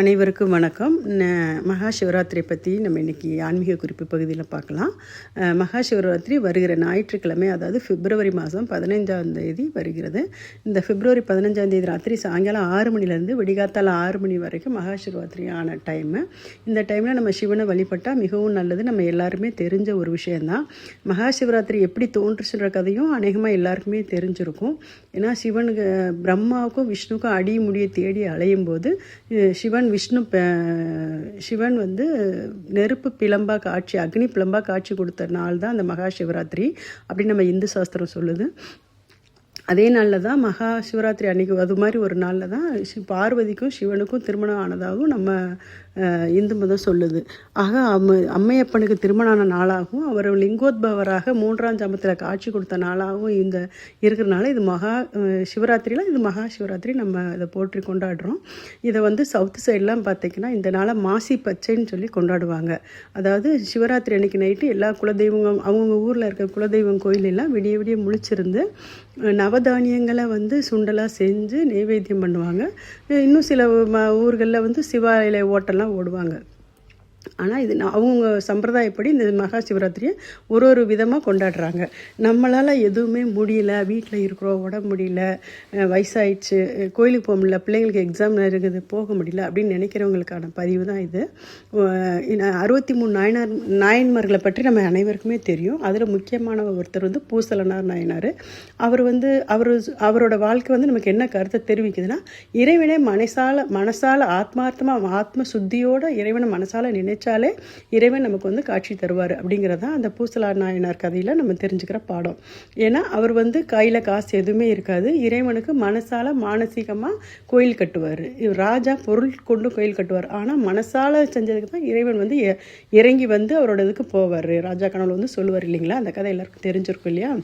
அனைவருக்கும் வணக்கம். மகா சிவராத்திரி பற்றி நம்ம இன்றைக்கி ஆன்மீக குறிப்பு பகுதியில் பார்க்கலாம். மகா சிவராத்திரி வருகிற ஞாயிற்றுக்கிழமை அதாவது பிப்ரவரி மாதம் பதினைஞ்சாம் தேதி வருகிறது. இந்த பிப்ரவரி பதினஞ்சாம் தேதி ராத்திரி சாயங்காலம் ஆறு மணிலேருந்து விடிகாத்தால் ஆறு மணி வரைக்கும் மகா சிவராத்திரியான டைமு இந்த டைமில் நம்ம சிவனை வழிபட்டால் மிகவும் நல்லது. நம்ம எல்லாருமே தெரிஞ்ச ஒரு விஷயந்தான் மகா சிவராத்திரி எப்படி தோன்றுச்சுன்ற கதையும் அநேகமாக எல்லாருக்குமே தெரிஞ்சிருக்கும். ஏன்னா சிவனுக்கு பிரம்மாவுக்கும் விஷ்ணுவுக்கும் அடி முடியை தேடி அலையும் போது சிவன் சிவன் விஷ்ணு சிவன் வந்து நெருப்பு பிளம்பா காட்சி அக்னி பிளம்பா காட்சி கொடுத்த நாள் தான் அந்த மகா சிவராத்திரி அப்படின்னு நம்ம இந்து சாஸ்திரம் சொல்லுது. அதே நாளில் தான் மகா சிவராத்திரி அன்னைக்கு அது மாதிரி ஒரு நாளில் தான் ஷி பார்வதிக்கும் சிவனுக்கும் திருமணம் ஆனதாகவும் நம்ம இந்து மதம் சொல்லுது. ஆக அம்ம அம்மையப்பனுக்கு திருமணம் ஆன நாளாகவும் அவர் லிங்கோத்பவராக மூன்றாம் ஜாமத்தில் காட்சி கொடுத்த நாளாகவும் இந்த இருக்கிறனால இது மகா அஹ், சிவராத்திரியில் இது மகா சிவராத்திரி நம்ம இதை போற்றி கொண்டாடுறோம். இதை வந்து சவுத் சைட்லாம் பார்த்திங்கன்னா இந்த நாளை மாசி பச்சைன்னு சொல்லி கொண்டாடுவாங்க. அதாவது சிவராத்திரி அன்னைக்கு நைட்டு எல்லா குலதெய்வங்களும் அவங்கவுங்க ஊரில் இருக்க குலதெய்வம் கோயிலெல்லாம் விடிய விடிய முழிச்சிருந்து நவ நவதானியங்களை வந்து சுண்டலாக செஞ்சு நைவேத்தியம் பண்ணுவாங்க. இன்னும் சில ம ஊர்களில் வந்து சிவாயில ஓட்டெல்லாம் ஓடுவாங்க. ஆனால் இது அவங்க சம்பிரதாயப்படி இந்த மகா சிவராத்திரியை ஒரு ஒரு விதமாக கொண்டாடுறாங்க. நம்மளால் எதுவுமே முடியல வீட்டில் இருக்கிறோம் உடம்பு முடியல வயசாயிடுச்சு கோயிலுக்கு போக முடியல பிள்ளைங்களுக்கு எக்ஸாம் இருக்குது போக முடியல அப்படின்னு நினைக்கிறவங்களுக்கான பதிவு தான் இது. அறுபத்தி மூணு நாயனார் நாயன்மார்களை பற்றி நம்ம அனைவருக்குமே தெரியும். அதில் முக்கியமான ஒருத்தர் வந்து பூசலனார் நாயனார். அவர் வந்து அவர் அவரோட வாழ்க்கை வந்து நமக்கு என்ன கருத்தை தெரிவிக்குதுன்னா இறைவனை மனசால மனசால ஆத்மார்த்தமாக ஆத்ம சுத்தியோட இறைவனை மனசால நினைச்சாலே இறைவன் நமக்கு வந்து காட்சி தருவார் அப்படிங்கிறதான் அந்த பூசலா நாயனார் கதையில் நம்ம தெரிஞ்சுக்கிற பாடம். ஏன்னா அவர் வந்து கையில் காசு எதுவுமே இருக்காது. இறைவனுக்கு மனசால மானசீகமாக கோயில் கட்டுவார். ராஜா பொருள் கொண்டு கோயில் கட்டுவார். ஆனால் மனசால செஞ்சதுக்கு தான் இறைவன் வந்து இ- இறங்கி வந்து அவரோட இதுக்கு போவார். ராஜா கனவுல வந்து சொல்லுவார் இல்லைங்களா? அந்த கதை எல்லாருக்கும் தெரிஞ்சிருக்கும் இல்லையா?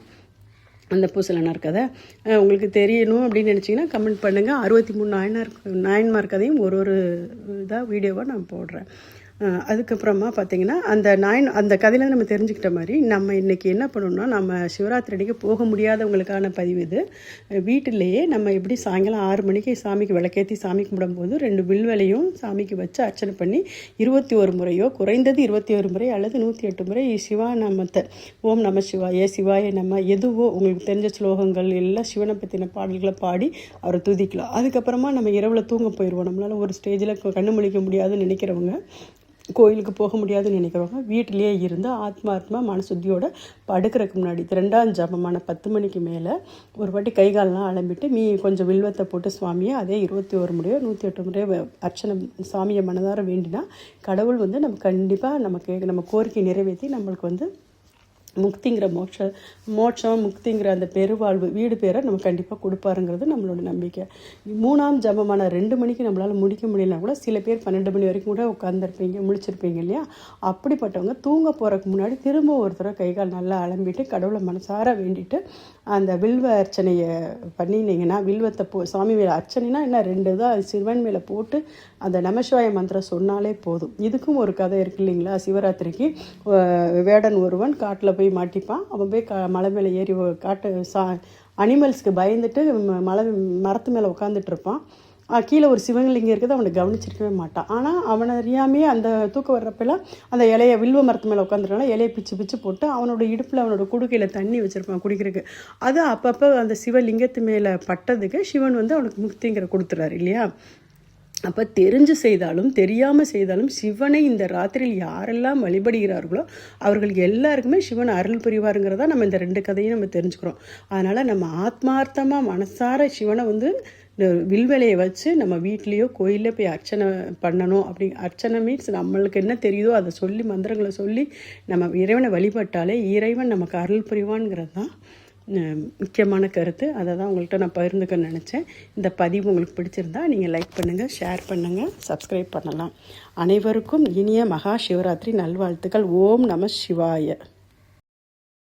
அந்த பூசலனார் கதை. உங்களுக்கு தெரியணும் அப்படின்னு நினச்சிங்கன்னா கமெண்ட் பண்ணுங்கள் அறுபத்தி மூணு நாயனார் நாயன்மார் கதையும் ஒரு ஒரு இதாக வீடியோவாக நான் போடுறேன். அதுக்கப்புறமா பார்த்திங்கன்னா அந்த நாயன் அந்த கதையில நம்ம தெரிஞ்சுக்கிட்ட மாதிரி நம்ம இன்றைக்கி என்ன பண்ணணும்னா நம்ம சிவராத்திரி அடிக்க போக முடியாதவங்களுக்கான பதிவு இது. வீட்டிலேயே நம்ம எப்படி சாயங்காலம் ஆறு மணிக்கு சாமிக்கு விளக்கேற்றி சாமி கும்பிடும்போது ரெண்டு வில்வலையும் சாமிக்கு வச்சு அர்ச்சனை பண்ணி இருபத்தி ஒரு முறையோ குறைந்தது இருபத்தி ஒரு முறை அல்லது நூற்றி எட்டு முறை சிவா நமத்தை ஓம் நம சிவாய சிவாய நம்ம எதுவோ உங்களுக்கு தெரிஞ்ச ஸ்லோகங்கள் எல்லாம் சிவனை பற்றின பாடல்களை பாடி அவரை துதிக்கலாம். அதுக்கப்புறமா நம்ம இரவில் தூங்க போயிடுவோம் நம்மளால் ஒரு ஸ்டேஜில் கண்ணு முழிக்க முடியாதுன்னு நினைக்கிறவங்க கோயிலுக்கு போக முடியாதுன்னு நினைக்கிறவங்க வீட்டிலேயே இருந்து ஆத்மாத்மா மனசுத்தியோட படுக்கிறதுக்கு முன்னாடி ரெண்டாம் ஜபமான பத்து மணிக்கு மேலே ஒரு வாட்டி கை கால்லாம் அலம்பிட்டு மீ கொஞ்சம் வில்வத்தை போட்டு சுவாமியை அதே இருபத்தி ஒரு முறையோ நூற்றி எட்டு முறையோ அர்ச்சனை சாமியை மனதார வேண்டினா கடவுள் வந்து நம்ம கண்டிப்பாக நமக்கு நம்ம கோரிக்கை நிறைவேற்றி நம்மளுக்கு வந்து முக்திங்கிற மோட்ச மோட்சம் முக்திங்கிற அந்த பெருவாழ்வு வீடு பேரை நம்ம கண்டிப்பாக கொடுப்பாருங்கிறது நம்மளோட நம்பிக்கை. மூணாம் ஜபமான ரெண்டு மணிக்கு நம்மளால் முடிக்க முடியலனா கூட சில பேர் பன்னெண்டு மணி வரைக்கும் கூட உட்காந்துருப்பீங்க முழிச்சிருப்பீங்க இல்லையா? அப்படிப்பட்டவங்க தூங்க போகிறதுக்கு முன்னாடி திரும்ப ஒரு தடவை கை கால் நல்லா அலம்பிட்டு கடவுளை மனசார வேண்டிட்டு அந்த வில்வ அர்ச்சனையை பண்ணினீங்கன்னா வில்வத்தை போ சாமி மேலே அர்ச்சனைனா என்ன? ரெண்டு தான் சிவன் மேலே போட்டு அந்த நமசிவாய மந்திரம் சொன்னாலே போதும். இதுக்கும் ஒரு கதை இருக்கு இல்லைங்களா? சிவராத்திரிக்கு வேடன் ஒருவன் காட்டில் போய் மாட்டிப்பான். அவன் போய் க மலை மேலே ஏறி காட்டு சா அனிமல்ஸ்க்கு பயந்துட்டு ம- மலை மரத்து மேலே உட்காந்துட்டு இருப்பான். கீழே ஒரு சிவங்கலிங்கம் இருக்குது அவனை கவனிச்சிருக்கவே மாட்டான் ஆனால் அவனை அறியாமே அந்த தூக்கம் வர்றப்பெல்லாம் அந்த இலைய வில்வ மரத்து மேலே உட்காந்துருக்கனால இலையை பிச்சு பிச்சு போட்டு அவனோட இடுப்பில் அவனோட குடுக்கையில் தண்ணி வச்சுருப்பான் குடிக்கிறதுக்கு. அது அப்பப்போ அந்த சிவலிங்கத்து மேலே பட்டதுக்கு சிவன் வந்து அவனுக்கு முக்திங்கிற கொடுத்துறாரு இல்லையா? அப்போ தெரிஞ்சு செய்தாலும் தெரியாமல் செய்தாலும் சிவனை இந்த ராத்திரியில் யாரெல்லாம் வழிபடுகிறார்களோ அவர்கள் எல்லாருக்குமே சிவன் அருள் புரிவாருங்கிறதா நம்ம இந்த ரெண்டு கதையும் நம்ம தெரிஞ்சுக்கிறோம். அதனால் நம்ம ஆத்மார்த்தமாக மனசார சிவனை வந்து வில்வலையை வச்சு நம்ம வீட்லேயோ கோயிலில் போய் அர்ச்சனை பண்ணணும் அப்படி அர்ச்சனை மீன்ஸ் நம்மளுக்கு என்ன தெரியுதோ அதை சொல்லி மந்திரங்களை சொல்லி நம்ம இறைவனை வழிபட்டாலே இறைவன் நமக்கு அருள் புரிவான்ங்கிறது தான் முக்கியமான கருத்து. அதை தான் உங்கள்கிட்ட நான் பகிர்ந்துக்க நினச்சேன். இந்த பதிவு உங்களுக்கு பிடிச்சிருந்தா நீங்கள் லைக் பண்ணுங்கள் ஷேர் பண்ணுங்கள் சப்ஸ்கிரைப் பண்ணலாம். அனைவருக்கும் இனிய மகா சிவராத்திரி நல்வாழ்த்துக்கள். ஓம் நம சிவாய.